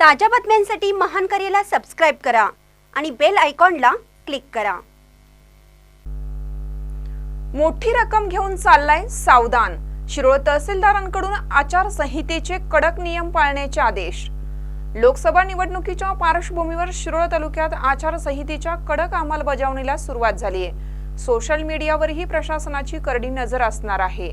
ताज्या बातम्यांसाठी महान करेला सबस्क्राईब करा आणि बेल आयकॉनला क्लिक करा. मोठी रक्कम घेऊन चाललाय सावधान. शिरोळ तहसीलदारांकडून आचारसंहितेचे कडक नियम पाळण्याचे आदेश. लोकसभा निवडणुकीच्या पार्श्वभूमीवर शिरोळ तालुक्यात आचारसंहितेच्या कडक अंमलबजावणीला सुरुवात झाली आहे. सोशल मीडियावरही प्रशासनाची करडी नजर असणार आहे.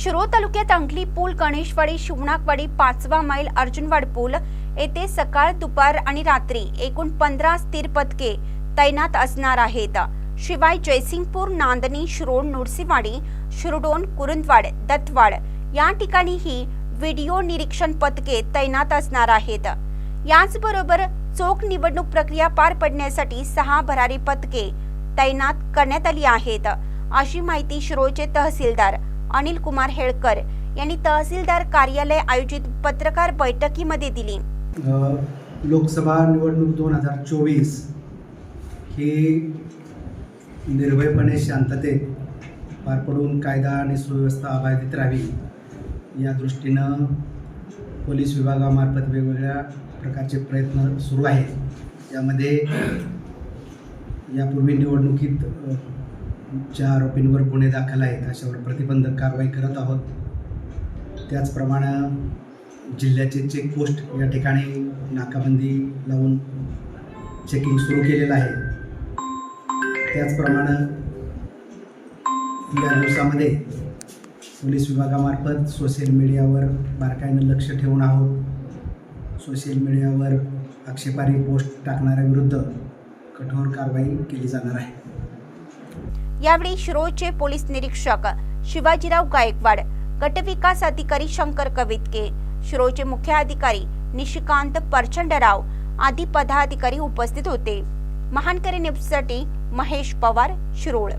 शिरोळ तालुक्यात अंकली पूल गणेशवाडी शिवणाकवाडी पाचवा मैल अर्जुनवाड पूल येथे सकाळ दुपार आणि रात्री एकूण पंधरा स्थिर पथके तैनात असणार आहेत. शिवाय जयसिंगपूर नांदणी शिरोळ नुरसीवाडी शिरडोन कुरुंदवाड दत्तवाड या ठिकाणीही व्हिडिओ निरीक्षण पथके तैनात असणार आहेत. याचबरोबर चोख निवडणूक प्रक्रिया पार पडण्यासाठी सहा भरारी पथके तैनात करण्यात आली आहेत. अशी माहिती शिरोळचे तहसीलदार अनिल कुमार हेळकर यांनी तहसीलदार कार्यालय आयोजित पत्रकार बैठकीमध्ये दिली. लोकसभा निवडणूक दोन हजार चोवीस ही निर्भयपणे शांततेत पार पडून कायदा आणि सुव्यवस्था अबाधित राहावी या दृष्टीनं पोलीस विभागामार्फत वेगवेगळ्या प्रकारचे प्रयत्न सुरू आहेत. यामध्ये यापूर्वी निवडणुकीत ज्या आरोपींवर गुन्हे दाखल आहेत अशावर प्रतिबंधक कारवाई करत आहोत. त्याचप्रमाणे जिल्ह्याचे चेकपोस्ट या ठिकाणी नाकाबंदी लावून चेकिंग सुरू केलेलं आहे. त्याचप्रमाणे या दिवसामध्ये पोलीस विभागामार्फत सोशल मीडियावर बारकाईनं लक्ष ठेवून आहोत. सोशल मीडियावर आक्षेपारी पोस्ट टाकणाऱ्या विरुद्ध कठोर कारवाई केली जाणार आहे. यावेळी शिरोळचे पोलीस निरीक्षक शिवाजीराव गायकवाड गटविकास अधिकारी शंकर कवितके शिरोळचे मुख्य अधिकारी निशिकांत परचंडराव आदी पदाधिकारी उपस्थित होते. महानकरी न्यूजसाठी महेश पवार शिरोळ